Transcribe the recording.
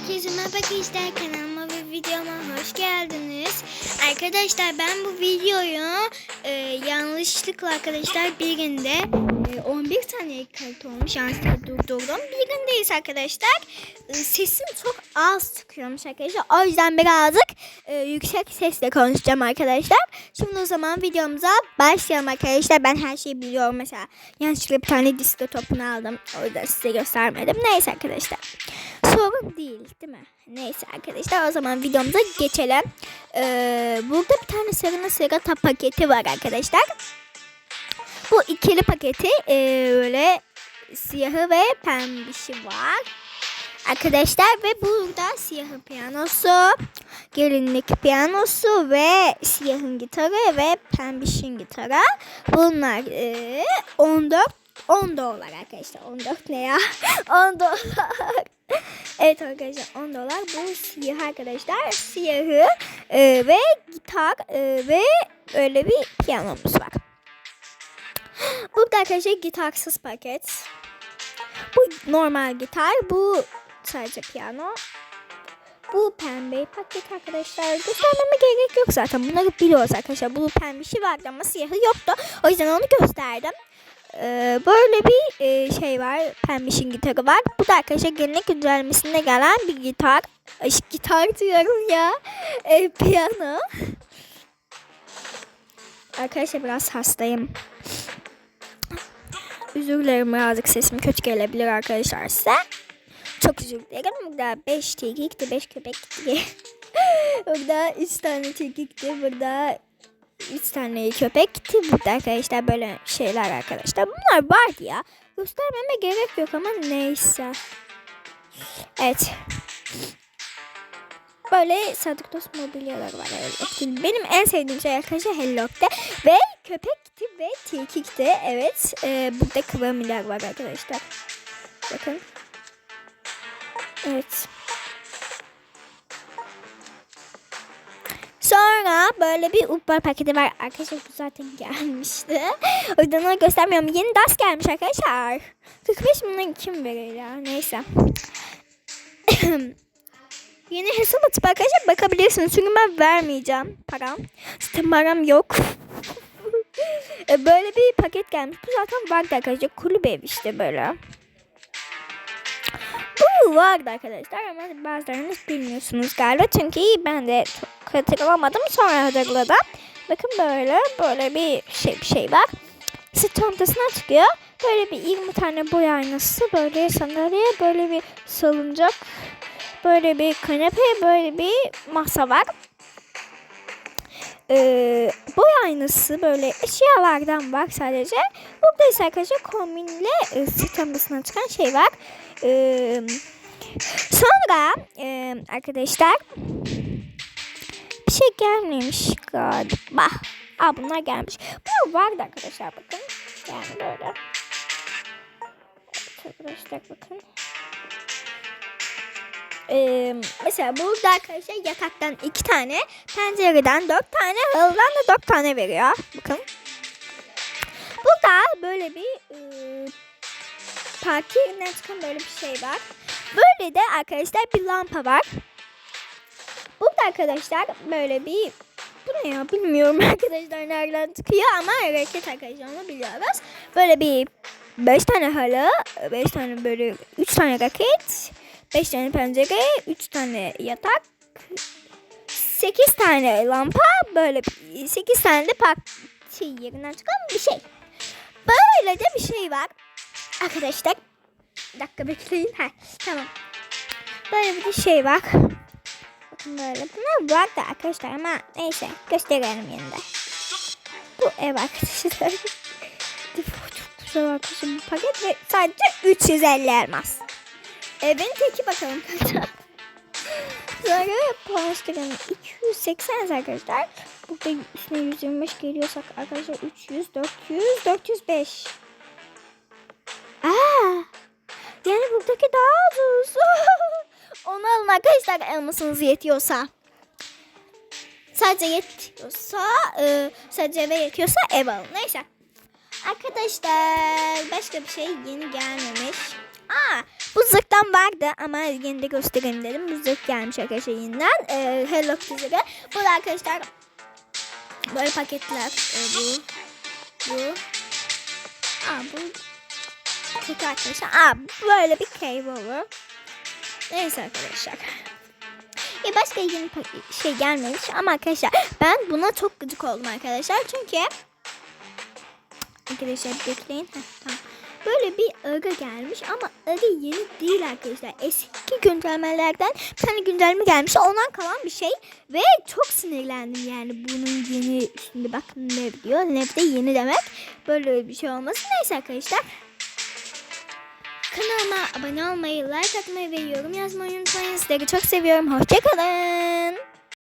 Herkese merhaba arkadaşlar kanalıma ve videoma hoş geldiniz. Arkadaşlar ben bu videoyu e, yanlışlıkla arkadaşlar bir günde e, 11 tane kayıt olmuş. Size durdurdum. Bir gündeyiz arkadaşlar. E, sesim çok az çıkıyormuş arkadaşlar. O yüzden birazcık e, yüksek sesle konuşacağım arkadaşlar. Şimdi o zaman videomuza başlayalım arkadaşlar. Ben her şeyi biliyorum. Mesela yanlışlıkla bir tane disco topunu aldım. O yüzden size göstermedim. Neyse arkadaşlar. Sorun değil değil mi? Neyse arkadaşlar o zaman videomuza geçelim. Ee, burada bir tane sarı sigara paketi var arkadaşlar. Bu ikili paketi e, böyle siyahı ve pembişi var. Arkadaşlar ve burada siyahın piyanosu, gelinlik piyanosu ve siyahın gitarı ve pembişin gitarı. Bunlar e, 14 10 dolar arkadaşlar. 14 ne ya? 10 dolar. Evet arkadaşlar 10 dolar. Bu siyah arkadaşlar. Siyahı e, ve gitar e, ve öyle bir piyanomuz var. Burada arkadaşlar gitarsız paket. Bu normal gitar. Bu sadece piyano. Bu pembe paket arkadaşlar. Göstermeme gerek yok zaten. Bunları biliyoruz arkadaşlar. Bu pembişi vardı ama siyahı yoktu. O yüzden onu gösterdim. Ee, böyle bir e, şey var. Pembişin gitarı var. Bu da arkadaşlar gelenek güncellemesinde gelen bir gitar. Ay, gitar diyorum ya. Ee, piyano. Arkadaşlar biraz hastayım. Özür dilerim birazcık sesim kötü gelebilir arkadaşlar size. Çok özür dilerim. Burada 5 tilkikti, 5 köpek gitti. Burada 3 tane tilkikti. Burada 3 tane köpek. Burada arkadaşlar böyle şeyler arkadaşlar. Bunlar vardı ya. Göstermeme gerek yok ama neyse. Evet. Böyle Sadık Dost mobilyalar var. Hello Benim en sevdiğim şey arkadaşlar Hello Kitty. Ve köpekti ve tilkikti. Evet. E, burada kıvamiler var arkadaşlar. Bakın. Evet. Sonra böyle bir upbar paketi var. Arkadaşlar bu zaten gelmişti. O yüzden onu göstermiyorum. Yeni DAS gelmiş arkadaşlar. 45 milyon kim verir ya? Neyse. Yeni hesap atıp arkadaşlar bakabilirsiniz. Çünkü ben vermeyeceğim param. Zaten param yok. E, böyle bir paket gelmiş. Bu zaten vardı arkadaşlar. Kulübe ev işte böyle. Bu vardı arkadaşlar ama bazılarınız bilmiyorsunuz galiba. Çünkü ben de hatırlamadım. Sonra hatırladım. Bakın böyle böyle bir şey bir şey var. Sırt çantasına çıkıyor. Böyle bir 20 tane boy aynası. Böyle sandalye, böyle bir salıncak, böyle bir kanepe, böyle bir masa var. Ee, boy aynası böyle eşyalardan var sadece. Burada ise arkadaşlar kombinle e, sırt çıkan şey var. Ee, sonra e, arkadaşlar bir şey gelmemiş galiba. Aa bunlar gelmiş. Bu vardı arkadaşlar bakın. Yani böyle. Arkadaşlar bakın. Ee, mesela burada arkadaşlar yataktan iki tane, pencereden dört tane, halıdan da dört tane veriyor. Bakın. Burada böyle bir e, parti yerinden çıkan böyle bir şey var. Böyle de arkadaşlar bir lampa var. Arkadaşlar böyle bir bu ne ya bilmiyorum arkadaşlar nereden çıkıyor ama hareket arkadaşlar onu biliyoruz. Böyle bir 5 tane halı, 5 tane böyle 3 tane raket, 5 tane pencere, 3 tane yatak, 8 tane lampa, böyle 8 tane de parti yerinden çıkan bir şey. Böyle de bir şey var. Arkadaşlar dakika bekleyin. Ha, tamam. Böyle bir şey var. Böyle. Bunlar var da arkadaşlar ama neyse gösterelim yanında. Bu ev arkadaşlar. Çok güzel arkadaşlar bu paket ve sadece 350 elmas. Evin teki bakalım kaça. Sonra pastırın 280 arkadaşlar. Burada üstüne 125 geliyorsak arkadaşlar 300, 400, 405. Aa, yani buradaki daha ucuz. Arkadaşlar elmasınız yetiyorsa. Sadece yetiyorsa, e, sadece eve yetiyorsa ev alın. Neyse. Arkadaşlar başka bir şey yeni gelmemiş. Aa Bu zırhtan vardı ama yine de göstereyim dedim. Bu gelmiş arkadaşlar yeniden. Ee, Hello Kitty. Bu da arkadaşlar böyle paketler. Ee, bu. Bu. Aa bu kötü arkadaşlar. Aa böyle bir cave over. Neyse arkadaşlar. E başka yeni şey gelmemiş ama arkadaşlar ben buna çok gıcık oldum arkadaşlar. Çünkü arkadaşlar bekleyin. Heh, tamam. Böyle bir öge gelmiş ama öge yeni değil arkadaşlar. Eski güncellemelerden bir tane güncelleme gelmiş. Ondan kalan bir şey. Ve çok sinirlendim yani bunun yeni. Şimdi bak ne diyor. Ne de yeni demek. Böyle bir şey olmasın. Neyse arkadaşlar. Kanalıma abone olmayı, like atmayı ve yorum yazmayı unutmayın. Sizleri çok seviyorum. Hoşçakalın.